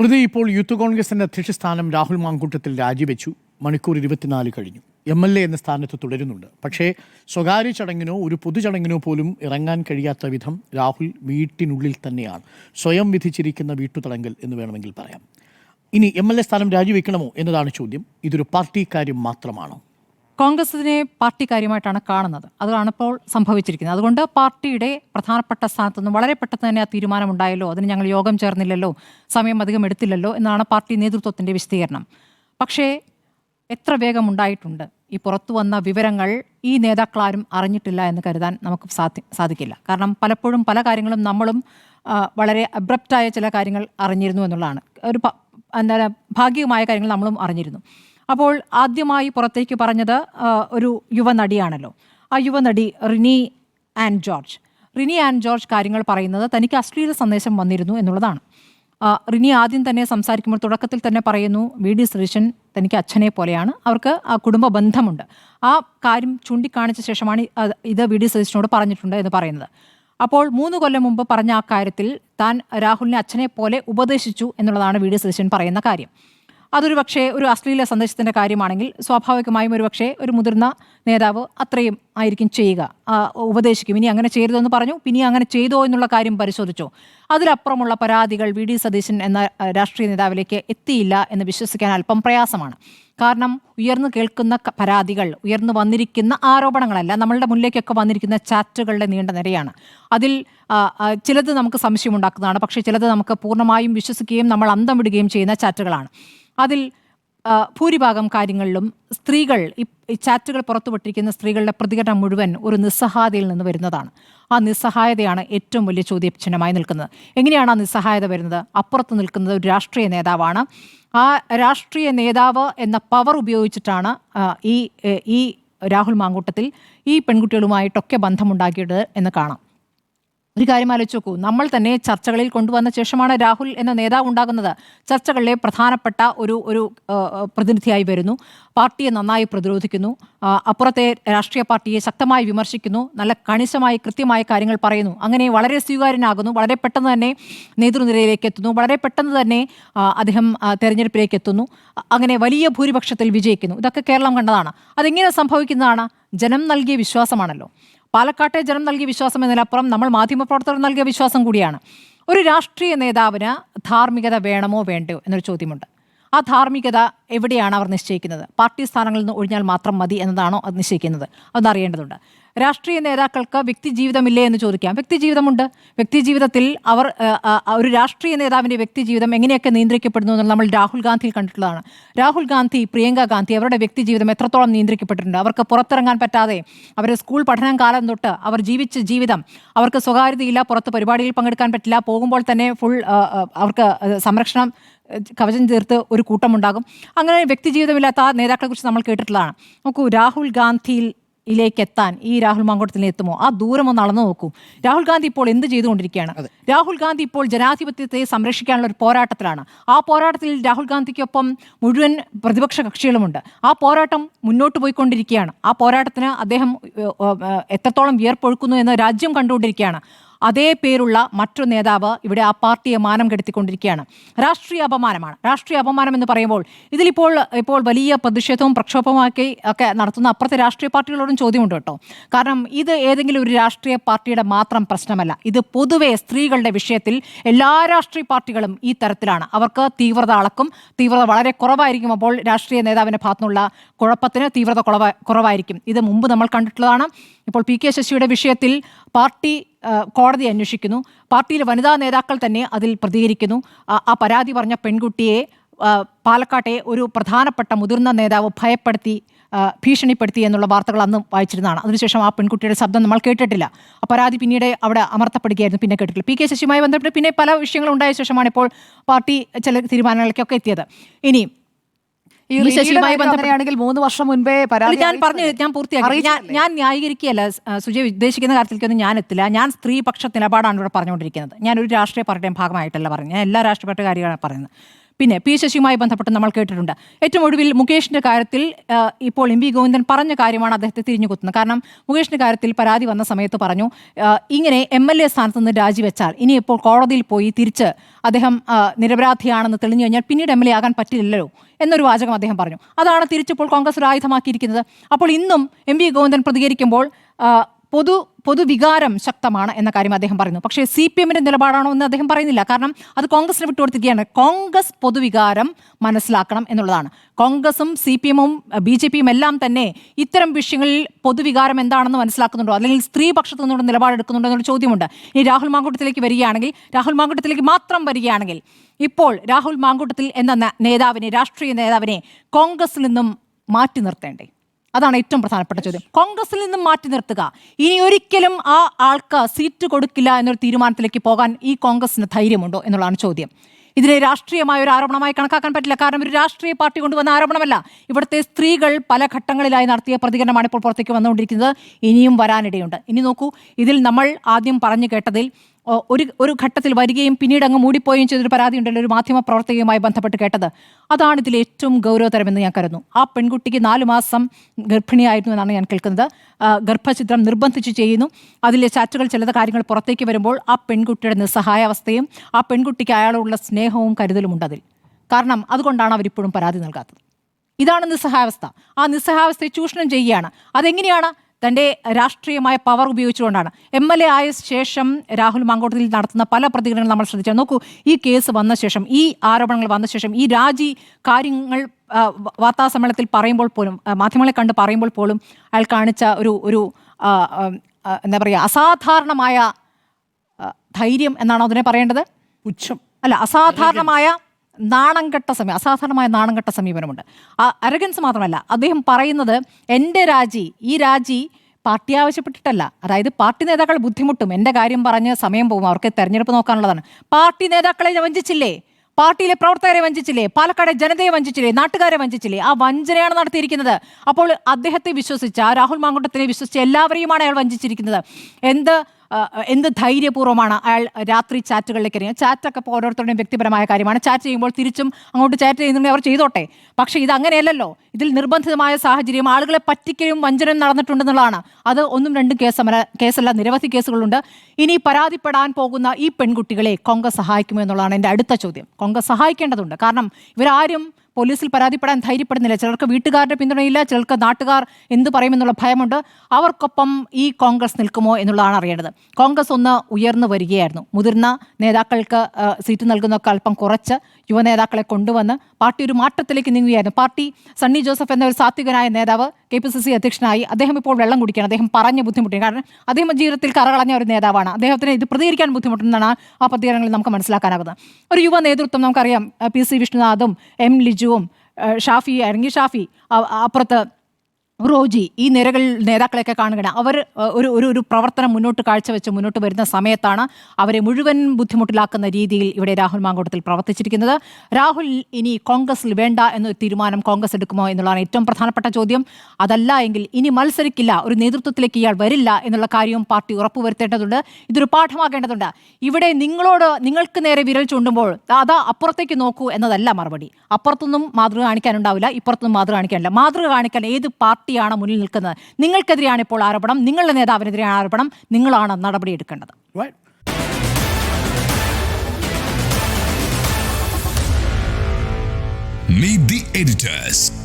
സ്മൃതി ഇപ്പോൾ യൂത്ത് കോൺഗ്രസിന്റെ അധ്യക്ഷ സ്ഥാനം രാഹുൽ മാങ്കൂട്ടത്തിൽ രാജിവെച്ചു. മണിക്കൂർ ഇരുപത്തിനാല് കഴിഞ്ഞു. എം എൽ എ എന്ന സ്ഥാനത്ത് തുടരുന്നുണ്ട്. പക്ഷേ സ്വകാര്യ ചടങ്ങിനോ ഒരു പൊതുചടങ്ങിനോ പോലും ഇറങ്ങാൻ കഴിയാത്ത വിധം രാഹുൽ വീട്ടിനുള്ളിൽ തന്നെയാണ്. സ്വയം വിധിച്ചിരിക്കുന്ന വീട്ടുതടങ്കൽ എന്ന് വേണമെങ്കിൽ പറയാം. ഇനി എം എൽ എ സ്ഥാനം രാജിവെക്കണമോ എന്നതാണ് ചോദ്യം. ഇതൊരു പാർട്ടി കാര്യം മാത്രമാണോ? കോൺഗ്രസിനെ പാർട്ടി കാര്യമായിട്ടാണ് കാണുന്നത്. അതാണ് ഇപ്പോൾ സംഭവിച്ചിരിക്കുന്നത്. അതുകൊണ്ട് പാർട്ടിയുടെ പ്രധാനപ്പെട്ട സ്ഥാനത്തൊന്നും വളരെ പെട്ടെന്ന് തന്നെ ആ തീരുമാനമുണ്ടായല്ലോ അതിന് ഞങ്ങൾ യോഗം ചേർന്നില്ലല്ലോ സമയം അധികം എടുത്തില്ലല്ലോ എന്നാണ് പാർട്ടി നേതൃത്വത്തിന്റെ വിശദീകരണം. പക്ഷേ എത്ര വേഗം ഉണ്ടായിട്ടുണ്ട്? ഈ പുറത്തു വന്ന വിവരങ്ങൾ ഈ നേതാക്കളാരും അറിഞ്ഞിട്ടില്ല എന്ന് കരുതാൻ നമുക്ക് സാധി സാധിക്കില്ല. കാരണം പലപ്പോഴും പല കാര്യങ്ങളും നമ്മളും വളരെ അബ്രപ്റ്റായ ചില കാര്യങ്ങൾ അറിഞ്ഞിരുന്നു എന്നുള്ളതാണ്. ഒരു എന്താ ഭാഗികമായ കാര്യങ്ങൾ നമ്മളും അറിഞ്ഞിരുന്നു. അപ്പോൾ ആദ്യമായി പുറത്തേക്ക് പറഞ്ഞത് ഒരു യുവനടിയാണല്ലോ. ആ യുവനടി റിനി ആൻഡ് ജോർജ്. റിനി ആൻഡ് ജോർജ് കാര്യങ്ങൾ പറയുന്നത് തനിക്ക് അശ്ലീല സന്ദേശം വന്നിരുന്നു എന്നുള്ളതാണ്. റിനി ആദ്യം തന്നെ സംസാരിക്കുമ്പോൾ തുടക്കത്തിൽ തന്നെ പറയുന്നു വി ഡി സുരേഷൻ തനിക്ക് അച്ഛനെ പോലെയാണ്. അവർക്ക് ആ കുടുംബ ബന്ധമുണ്ട്. ആ കാര്യം ചൂണ്ടിക്കാണിച്ച ശേഷമാണ് ഇത് വി ഡി സുരേഷനോട് പറഞ്ഞിട്ടുണ്ട് എന്ന് പറയുന്നത്. അപ്പോൾ മൂന്ന് കൊല്ലം മുമ്പ് പറഞ്ഞ ആ കാര്യത്തിൽ താൻ രാഹുലിനെ അച്ഛനെ പോലെ ഉപദേശിച്ചു എന്നുള്ളതാണ് വി ഡി സുരേഷൻ പറയുന്ന കാര്യം. അതൊരു പക്ഷേ ഒരു അശ്ലീല സന്ദേശത്തിന്റെ കാര്യമാണെങ്കിൽ സ്വാഭാവികമായും ഒരു പക്ഷേ ഒരു മുതിർന്ന നേതാവ് അത്രയും ആയിരിക്കും ചെയ്യുക. ഉപദേശിക്കും. ഇനി അങ്ങനെ ചെയ്തതെന്ന് പറഞ്ഞു പിന്നെ അങ്ങനെ ചെയ്തോ എന്നുള്ള കാര്യം പരിശോധിച്ചു. അതിലപ്പുറമുള്ള പരാതികൾ വി ഡി സതീശൻ എന്ന രാഷ്ട്രീയ നേതാവിലേക്ക് എത്തിയില്ല എന്ന് വിശ്വസിക്കാൻ അല്പം പ്രയാസമാണ്. കാരണം ഉയർന്നു കേൾക്കുന്ന പരാതികൾ ഉയർന്നു വന്നിരിക്കുന്ന ആരോപണങ്ങളല്ല നമ്മളുടെ മുന്നിലേക്കൊക്കെ വന്നിരിക്കുന്ന ചാറ്റുകളുടെ നീണ്ട നിരയാണ്. അതിൽ ചിലത് നമുക്ക് സംശയമുണ്ടാക്കുന്നതാണ് പക്ഷേ ചിലത് നമുക്ക് പൂർണമായും വിശ്വസിക്കുകയും നമ്മൾ അന്തം വിടുകയും ചെയ്യുന്ന ചാറ്റുകളാണ്. അതിൽ ഭൂരിഭാഗം കാര്യങ്ങളിലും സ്ത്രീകൾ ഈ ചാറ്റുകൾ പുറത്തുവിട്ടിരിക്കുന്ന സ്ത്രീകളുടെ പ്രതികരണം മുഴുവൻ ഒരു നിസ്സഹായതയിൽ നിന്ന് വരുന്നതാണ്. ആ നിസ്സഹായതയാണ് ഏറ്റവും വലിയ ചോദ്യചിഹ്നമായി നിൽക്കുന്നത്. എങ്ങനെയാണ് ആ നിസ്സഹായത വരുന്നത്? അപ്പുറത്ത് നിൽക്കുന്നത് ഒരു രാഷ്ട്രീയ നേതാവാണ്. ആ രാഷ്ട്രീയ നേതാവ് എന്ന പവർ ഉപയോഗിച്ചിട്ടാണ് ഈ ഈ രാഹുൽ മാങ്കൂട്ടത്തിൽ ഈ പെൺകുട്ടികളുമായിട്ടൊക്കെ ബന്ധമുണ്ടാക്കിയത് എന്ന് കാണാം. ഒരു കാര്യം ആലോചിച്ച് നോക്കൂ. നമ്മൾ തന്നെ ചർച്ചകളിൽ കൊണ്ടുവന്ന ശേഷമാണ് രാഹുൽ എന്ന നേതാവ് ഉണ്ടാകുന്നത്. ചർച്ചകളിലെ പ്രധാനപ്പെട്ട ഒരു ഒരു പ്രതിനിധിയായി വരുന്നു. പാർട്ടിയെ നന്നായി പ്രതിരോധിക്കുന്നു. അപ്പുറത്തെ രാഷ്ട്രീയ പാർട്ടിയെ ശക്തമായി വിമർശിക്കുന്നു. നല്ല കണിശമായി കൃത്യമായ കാര്യങ്ങൾ പറയുന്നു. അങ്ങനെ വളരെ സ്വീകാര്യനാകുന്നു. വളരെ പെട്ടെന്ന് തന്നെ നേതൃനിരയിലേക്ക് എത്തുന്നു. വളരെ പെട്ടെന്ന് തന്നെ അദ്ദേഹം തെരഞ്ഞെടുപ്പിലേക്ക് എത്തുന്നു. അങ്ങനെ വലിയ ഭൂരിപക്ഷത്തിൽ വിജയിക്കുന്നു. ഇതൊക്കെ കേരളം കണ്ടതാണ്. അതെങ്ങനെ സംഭവിക്കുന്നതാണ്? ജനം നൽകിയ വിശ്വാസമാണല്ലോ. പാലക്കാട്ടെ ജനം നൽകിയ വിശ്വാസം എന്നതിനപ്പുറം നമ്മൾ മാധ്യമപ്രവർത്തകർ നൽകിയ വിശ്വാസം കൂടിയാണ്. ഒരു രാഷ്ട്രീയ നേതാവിന് ധാർമ്മികത വേണമോ വേണ്ടയോ എന്നൊരു ചോദ്യമുണ്ട്. ആ ധാർമ്മികത എവിടെയാണ് അവർ നിശ്ചയിക്കുന്നത്? പാർട്ടി സ്ഥാനങ്ങളിൽ നിന്ന് ഒഴിഞ്ഞാൽ മാത്രം മതി എന്നതാണോ അത് നിശ്ചയിക്കുന്നത്? അതറിയേണ്ടതുണ്ട് രാഷ്ട്രീയ നേതാക്കൾക്ക് വ്യക്തി ജീവിതമില്ലേ എന്ന് ചോദിക്കാം. വ്യക്തി ജീവിതമുണ്ട് വ്യക്തി ജീവിതത്തിൽ അവർ ഒരു രാഷ്ട്രീയ നേതാവിന്റെ വ്യക്തി ജീവിതം എങ്ങനെയൊക്കെ നിയന്ത്രിക്കപ്പെടുന്നു എന്ന് നമ്മൾ രാഹുൽ ഗാന്ധിയിൽ കണ്ടിട്ടുള്ളതാണ്. രാഹുൽ ഗാന്ധി പ്രിയങ്ക ഗാന്ധി അവരുടെ വ്യക്തി ജീവിതം എത്രത്തോളം നിയന്ത്രിക്കപ്പെട്ടിട്ടുണ്ട്. അവർക്ക് പുറത്തിറങ്ങാൻ പറ്റാതെ അവർ സ്കൂൾ പഠനം കാലം തൊട്ട് അവർ ജീവിച്ച ജീവിതം അവർക്ക് സ്വകാര്യതയില്ല പുറത്ത് പരിപാടിയിൽ പങ്കെടുക്കാൻ പറ്റില്ല പോകുമ്പോൾ തന്നെ ഫുൾ അവർക്ക് സംരക്ഷണം കവചം തീർത്ത് ഒരു കൂട്ടമുണ്ടാകും. അങ്ങനെ വ്യക്തി ജീവിതമില്ലാത്ത ആ നേതാക്കളെക്കുറിച്ച് നമ്മൾ കേട്ടിട്ടുള്ളതാണ്. നോക്കൂ രാഹുൽ ഗാന്ധിയിൽ ിലേക്ക് എത്താൻ ഈ രാഹുൽ മാങ്കോട്ടത്തിൽ എത്തുമോ? ആ ദൂരം ഒന്ന് അളന്നു നോക്കൂ. രാഹുൽ ഗാന്ധി ഇപ്പോൾ എന്ത് ചെയ്തുകൊണ്ടിരിക്കുകയാണ്? രാഹുൽ ഗാന്ധി ഇപ്പോൾ ജനാധിപത്യത്തെ സംരക്ഷിക്കാനുള്ള ഒരു പോരാട്ടത്തിലാണ്. ആ പോരാട്ടത്തിൽ രാഹുൽ ഗാന്ധിക്കൊപ്പം മുഴുവൻ പ്രതിപക്ഷ കക്ഷികളുമുണ്ട്. ആ പോരാട്ടം മുന്നോട്ട് പോയിക്കൊണ്ടിരിക്കുകയാണ്. ആ പോരാട്ടത്തിന് അദ്ദേഹം എത്രത്തോളം വിയർപ്പൊഴുക്കുന്നു എന്ന് രാജ്യം കണ്ടുകൊണ്ടിരിക്കുകയാണ്. അതേ പേരുള്ള മറ്റൊരു നേതാവ് ഇവിടെ ആ പാർട്ടിയെ മാനം കെടുത്തിക്കൊണ്ടിരിക്കുകയാണ്. രാഷ്ട്രീയ അപമാനമാണ്. രാഷ്ട്രീയ അപമാനം എന്ന് പറയുമ്പോൾ ഇതിലിപ്പോൾ ഇപ്പോൾ വലിയ പ്രതിഷേധവും പ്രക്ഷോഭമാക്കി ഒക്കെ നടത്തുന്ന അപ്പുറത്തെ രാഷ്ട്രീയ പാർട്ടികളോടും ചോദ്യമുണ്ട് കേട്ടോ. കാരണം ഇത് ഏതെങ്കിലും ഒരു രാഷ്ട്രീയ പാർട്ടിയുടെ മാത്രം പ്രശ്നമല്ല. ഇത് പൊതുവെ സ്ത്രീകളുടെ വിഷയത്തിൽ എല്ലാ രാഷ്ട്രീയ പാർട്ടികളും ഈ തരത്തിലാണ്. അവർക്ക് തീവ്രത അളക്കും. തീവ്രത വളരെ കുറവായിരിക്കും അപ്പോൾ രാഷ്ട്രീയ നേതാവിന്റെ ഭാഗത്തുനിന്നുള്ള കുഴപ്പത്തിന് തീവ്രത കുറവാ കുറവായിരിക്കും. ഇത് മുമ്പ് നമ്മൾ കണ്ടിട്ടുള്ളതാണ്. ഇപ്പോൾ പി കെ ശശിയുടെ വിഷയത്തിൽ പാർട്ടി കോടതി അന്വേഷിക്കുന്നു. പാർട്ടിയിലെ വനിതാ നേതാക്കൾ തന്നെ അതിൽ പ്രതികരിക്കുന്നു. ആ, പരാതി പറഞ്ഞ പെൺകുട്ടിയെ പാലക്കാട്ടെ ഒരു പ്രധാനപ്പെട്ട മുതിർന്ന നേതാവ് ഭയപ്പെടുത്തി ഭീഷണിപ്പെടുത്തി എന്നുള്ള വാർത്തകൾ അന്ന് വായിച്ചിരുന്നതാണ്. അതിനുശേഷം ആ പെൺകുട്ടിയുടെ ശബ്ദം നമ്മൾ കേട്ടിട്ടില്ല. ആ പരാതി പിന്നീട് അവിടെ അമർത്തപ്പെടുകയായിരുന്നു. പിന്നെ കേട്ടിട്ടില്ല. പി കെ ശശിയുമായി ബന്ധപ്പെട്ട് പിന്നെ പല വിഷയങ്ങളും ഉണ്ടായ ശേഷമാണ് ഇപ്പോൾ പാർട്ടി ചില തീരുമാനങ്ങളിലേക്കൊക്കെ എത്തിയത്. ഇനി ഈ ഈ റിനിയുടെ ശശിയുമായി കാര്യം ബന്ധപ്പെട്ട് അങ്ങനെയാണെങ്കിൽ മൂന്ന് വർഷം മുൻപേ പരാതി ഞാൻ പറഞ്ഞു ഞാൻ പൂർത്തിയാക്കി. ഞാൻ ന്യായീകരിക്കുകയല്ല സുജയ് ഉദ്ദേശിക്കുന്ന കാര്യത്തിലേക്കൊന്നും ഞാൻ എത്തില്ല ഞാൻ സ്ത്രീപക്ഷ നിലപാടാണ് ഇവിടെ പറഞ്ഞുകൊണ്ടിരിക്കുന്നത്. ഞാൻ ഒരു രാഷ്ട്രീയ പാർട്ടിയുടെ ഭാഗമായിട്ടല്ല പറഞ്ഞത് ഞാൻ എല്ലാ രാഷ്ട്രീയ പാർട്ടി കാര്യമാണ് പറയുന്നത്. പിന്നെ പി ശശിയുമായി ബന്ധപ്പെട്ട് നമ്മൾ കേട്ടിട്ടുണ്ട്. ഏറ്റവും ഒടുവിൽ മുകേഷിന്റെ കാര്യത്തിൽ ഇപ്പോൾ എം വി ഗോവിന്ദൻ പറഞ്ഞ കാര്യമാണ് അദ്ദേഹത്തെ തിരിഞ്ഞു കുത്തുന്നത്. കാരണം മുകേഷിന്റെ കാര്യത്തിൽ പരാതി വന്ന സമയത്ത് പറഞ്ഞു ഇങ്ങനെ എം എൽ എ സ്ഥാനത്ത് നിന്ന് രാജിവെച്ചാൽ ഇനി ഇപ്പോൾ കോടതിയിൽ പോയി തിരിച്ച് അദ്ദേഹം നിരപരാധിയാണെന്ന് തെളിഞ്ഞു കഴിഞ്ഞാൽ പിന്നീട് എം എൽ എ ആകാൻ പറ്റില്ലല്ലോ എന്നൊരു വാചകം അദ്ദേഹം പറഞ്ഞു. അതാണ് തിരിച്ചിപ്പോൾ കോൺഗ്രസ് ഒരു ആയുധമാക്കിയിരിക്കുന്നത് അപ്പോൾ ഇന്നും എം വി ഗോവിന്ദൻ പ്രതികരിക്കുമ്പോൾ പൊതു പൊതുവികാരം ശക്തമാണ് എന്ന കാര്യം അദ്ദേഹം പറയുന്നു. പക്ഷേ സി പി എമ്മിന്റെ നിലപാടാണോ എന്ന് അദ്ദേഹം പറയുന്നില്ല. കാരണം അത് കോൺഗ്രസിന് വിട്ടുകൊടുത്തിരിക്കുകയാണ് കോൺഗ്രസ് പൊതുവികാരം മനസ്സിലാക്കണം എന്നുള്ളതാണ്. കോൺഗ്രസും സി പി എമ്മും ബി ജെ പിയും എല്ലാം തന്നെ ഇത്തരം വിഷയങ്ങളിൽ പൊതുവികാരം എന്താണെന്ന് മനസ്സിലാക്കുന്നുണ്ടോ? അല്ലെങ്കിൽ സ്ത്രീ പക്ഷത്തു നിന്നുള്ള നിലപാടെടുക്കുന്നുണ്ടോ എന്നൊരു ചോദ്യമുണ്ട്. ഇനി രാഹുൽ മാങ്കൂട്ടത്തിലേക്ക് വരികയാണെങ്കിൽ രാഹുൽ മാങ്കൂട്ടത്തിലേക്ക് മാത്രം വരികയാണെങ്കിൽ ഇപ്പോൾ രാഹുൽ മാങ്കൂട്ടത്തിൽ എന്ന നേതാവിനെ രാഷ്ട്രീയ നേതാവിനെ കോൺഗ്രസിൽ നിന്നും മാറ്റി നിർത്തേണ്ടേ? അതാണ് ഏറ്റവും പ്രധാനപ്പെട്ട ചോദ്യം. കോൺഗ്രസിൽ നിന്ന് മാറ്റി നിർത്തുക. ഇനി ഒരിക്കലും ആ ആൾക്ക് സീറ്റ് കൊടുക്കില്ല എന്നൊരു തീരുമാനത്തിലേക്ക് പോകാൻ ഈ കോൺഗ്രസിന് ധൈര്യമുണ്ടോ എന്നുള്ളതാണ് ചോദ്യം. ഇതിനെ രാഷ്ട്രീയമായ ഒരു ആരോപണമായി കണക്കാക്കാൻ പറ്റില്ല. കാരണം ഒരു രാഷ്ട്രീയ പാർട്ടി കൊണ്ടുവന്ന ആരോപണമല്ല. ഇവിടുത്തെ സ്ത്രീകൾ പല ഘട്ടങ്ങളിലായി നടത്തിയ പ്രതികരണമാണ് ഇപ്പോൾ പുറത്തേക്ക് വന്നുകൊണ്ടിരിക്കുന്നത്. ഇനിയും വരാനിടയുണ്ട്. ഇനി നോക്കൂ ഇതിൽ നമ്മൾ ആദ്യം പറഞ്ഞു കേട്ടതിൽ ഒരു ഒരു ഘട്ടത്തിൽ വരികയും പിന്നീട് അങ്ങ് മൂടിപ്പോയും ചെയ്തൊരു പരാതി ഉണ്ടല്ലോ ഒരു മാധ്യമ പ്രവർത്തകയുമായി ബന്ധപ്പെട്ട് കേട്ടത്. അതാണ് ഇതിൽ ഏറ്റവും ഗൗരവതരമെന്ന് ഞാൻ കരുതുന്നു. ആ പെൺകുട്ടിക്ക് നാലു മാസം ഗർഭിണിയായിരുന്നു എന്നാണ് ഞാൻ കേൾക്കുന്നത്. ഗർഭചിത്രം നിർബന്ധിച്ച് ചെയ്യുന്നു. അതിലെ ചാറ്റുകൾ ചിലത് കാര്യങ്ങൾ പുറത്തേക്ക് വരുമ്പോൾ ആ പെൺകുട്ടിയുടെ നിസ്സഹായാവസ്ഥയും ആ പെൺകുട്ടിക്ക് അയാളോടുള്ള സ്നേഹവും കരുതലും ഉണ്ട് അതിൽ കാരണം അതുകൊണ്ടാണ് അവരിപ്പോഴും പരാതി നൽകാത്തത്. ഇതാണ് നിസ്സഹായാവസ്ഥ. ആ നിസ്സഹായാവസ്ഥയെ ചൂഷണം ചെയ്യുകയാണ്. അതെങ്ങനെയാണ്? തന്റെ രാഷ്ട്രീയമായ പവർ ഉപയോഗിച്ചുകൊണ്ടാണ്. എം എൽ എ ആയ ശേഷം രാഹുൽ മാങ്കോട്ടത്തിൽ നടത്തുന്ന പല പ്രതികരണങ്ങളും നമ്മൾ ശ്രദ്ധിച്ചാൽ നോക്കൂ ഈ കേസ് വന്ന ശേഷം ഈ ആരോപണങ്ങൾ വന്ന ശേഷം ഈ രാജി കാര്യങ്ങൾ വാർത്താസമ്മേളനത്തിൽ പറയുമ്പോൾ പോലും മാധ്യമങ്ങളെ കണ്ട് പറയുമ്പോൾ പോലും അയാൾ കാണിച്ച ഒരു ഒരു എന്താ പറയുക അസാധാരണമായ ധൈര്യം എന്നാണോ അതിനെ പറയേണ്ടത്? പുച്ഛം. അല്ല അസാധാരണമായ നാണംകെട്ട സമീപം അസാധാരണമായ നാണംകെട്ട സമീപനമുണ്ട്. അരഗൻസ് മാത്രമല്ല അദ്ദേഹം പറയുന്നത് എന്റെ രാജി ഈ രാജി പാർട്ടി ആവശ്യപ്പെട്ടിട്ടല്ല. അതായത് പാർട്ടി നേതാക്കൾ ബുദ്ധിമുട്ടും എന്റെ കാര്യം പറഞ്ഞ് സമയം പോകും അവർക്ക് തെരഞ്ഞെടുപ്പ് നോക്കാനുള്ളതാണ്. പാർട്ടി നേതാക്കളെ വഞ്ചിച്ചില്ലേ? പാർട്ടിയിലെ പ്രവർത്തകരെ വഞ്ചിച്ചില്ലേ? പാലക്കാട് ജനതയെ വഞ്ചിച്ചില്ലേ? നാട്ടുകാരെ വഞ്ചിച്ചില്ലേ? ആ വഞ്ചനയാണ് നടത്തിയിരിക്കുന്നത്. അപ്പോൾ അദ്ദേഹത്തെ വിശ്വസിച്ച രാഹുൽ മാങ്കുട്ടത്തിനെ വിശ്വസിച്ച എല്ലാവരെയുമാണ് അയാൾ വഞ്ചിച്ചിരിക്കുന്നത്. എന്ത് എന്ത് ധൈര്യപൂർവമാണ് അയാൾ രാത്രി ചാറ്റുകളിലേക്ക് ഇറങ്ങിയത് ചാറ്റൊക്കെ ഓരോരുത്തരുടെയും വ്യക്തിപരമായ കാര്യമാണ്. ചാറ്റ് ചെയ്യുമ്പോൾ തിരിച്ചും അങ്ങോട്ട് ചാറ്റ് ചെയ്യുന്നുണ്ടെങ്കിൽ അവർ ചെയ്തോട്ടെ. പക്ഷേ ഇത് അങ്ങനെയല്ലല്ലോ. ഇതിൽ നിർബന്ധിതമായ സാഹചര്യം ആളുകളെ പറ്റിക്കലും വഞ്ചനയും നടന്നിട്ടുണ്ടെന്നുള്ളതാണ്. അത് ഒന്നും രണ്ടും കേസമല്ല കേസല്ല നിരവധി കേസുകളുണ്ട്. ഇനി പരാതിപ്പെടാൻ പോകുന്ന ഈ പെൺകുട്ടികളെ കോൺഗ്രസ് സഹായിക്കുമോ എന്നുള്ളതാണ് എന്റെ അടുത്ത ചോദ്യം. കോൺഗ്രസ് സഹായിക്കേണ്ടതുണ്ട്. കാരണം ഇവരാരും പോലീസിൽ പരാതിപ്പെടാൻ ധൈര്യപ്പെടുന്നില്ല. ചിലർക്ക് വീട്ടുകാരുടെ പിന്തുണയില്ല ചിലർക്ക് നാട്ടുകാർ എന്ത് പറയുമെന്നുള്ള ഭയമുണ്ട്. അവർക്കൊപ്പം ഈ കോൺഗ്രസ് നിൽക്കുമോ എന്നുള്ളതാണ് അറിയേണ്ടത്. കോൺഗ്രസ് ഒന്ന് ഉയർന്നു വരികയായിരുന്നു. മുതിർന്ന നേതാക്കൾക്ക് സീറ്റ് നൽകുന്നതൊക്കെ അല്പം കുറച്ച് യുവനേതാക്കളെ കൊണ്ടുവന്ന് പാർട്ടി ഒരു മാറ്റത്തിലേക്ക് നീങ്ങുകയായിരുന്നു. പാർട്ടി സണ്ണി ജോസഫ് എന്ന ഒരു സാത്വികനായ നേതാവ് കെ പി സി സി അധ്യക്ഷനായി അദ്ദേഹം ഇപ്പോൾ വെള്ളം കുടിക്കുകയാണ്. അദ്ദേഹം പറഞ്ഞ് ബുദ്ധിമുട്ടി കാരണം അദ്ദേഹം ജീവിതത്തിൽ കറകളഞ്ഞ ഒരു നേതാവാണ്. അദ്ദേഹത്തിന് ഇത് പ്രതികരിക്കാൻ ബുദ്ധിമുട്ടുണ്ടെന്നാണ് ആ പ്രതികരണങ്ങളിൽ നമുക്ക് മനസ്സിലാക്കാനാകുന്നത്. ഒരു യുവ നേതൃത്വം നമുക്കറിയാം പി സി വിഷ്ണുനാഥും എം ലിജുവും ഷാഫി അല്ലെങ്കിൽ ഷാഫി അപ്പുറത്ത് റോജി ഈ നിരകളിൽ നേതാക്കളെയൊക്കെ കാണുകയാണ്. അവർ ഒരു ഒരു ഒരു പ്രവർത്തനം മുന്നോട്ട് കാഴ്ചവെച്ച് മുന്നോട്ട് വരുന്ന സമയത്താണ് അവരെ മുഴുവൻ ബുദ്ധിമുട്ടിലാക്കുന്ന രീതിയിൽ ഇവിടെ രാഹുൽ മാങ്കോട്ടത്തിൽ പ്രവർത്തിച്ചിരിക്കുന്നത്. രാഹുൽ ഇനി കോൺഗ്രസിൽ വേണ്ട എന്നൊരു തീരുമാനം കോൺഗ്രസ് എടുക്കുമോ എന്നുള്ളതാണ് ഏറ്റവും പ്രധാനപ്പെട്ട ചോദ്യം. അതല്ല എങ്കിൽ ഇനി മത്സരിക്കില്ല ഒരു നേതൃത്വത്തിലേക്ക് ഇയാൾ വരില്ല എന്നുള്ള കാര്യവും പാർട്ടി ഉറപ്പുവരുത്തേണ്ടതുണ്ട്. ഇതൊരു പാഠമാക്കേണ്ടതുണ്ട് ഇവിടെ നിങ്ങളോട് നിങ്ങൾക്ക് നേരെ വിരൽ ചൂണ്ടുമ്പോൾ അതാ അപ്പുറത്തേക്ക് നോക്കൂ എന്നതല്ല മറുപടി. അപ്പുറത്തൊന്നും മാതൃക കാണിക്കാനുണ്ടാവില്ല ഇപ്പുറത്തൊന്നും മാതൃക കാണിക്കാനില്ല. മാതൃക കാണിക്കാൻ ഏത് പാർട്ടിയാണ് മുന്നിൽ നിൽക്കുന്നത്. നിങ്ങൾക്കെതിരെയാണ് ഇപ്പോൾ ആരോപണം. നിങ്ങളുടെ നേതാവിനെതിരെയാണ് ആരോപണം. നിങ്ങളാണ് നടപടിയെടുക്കേണ്ടത്. എടുക്കേണ്ടത് Meet the editors.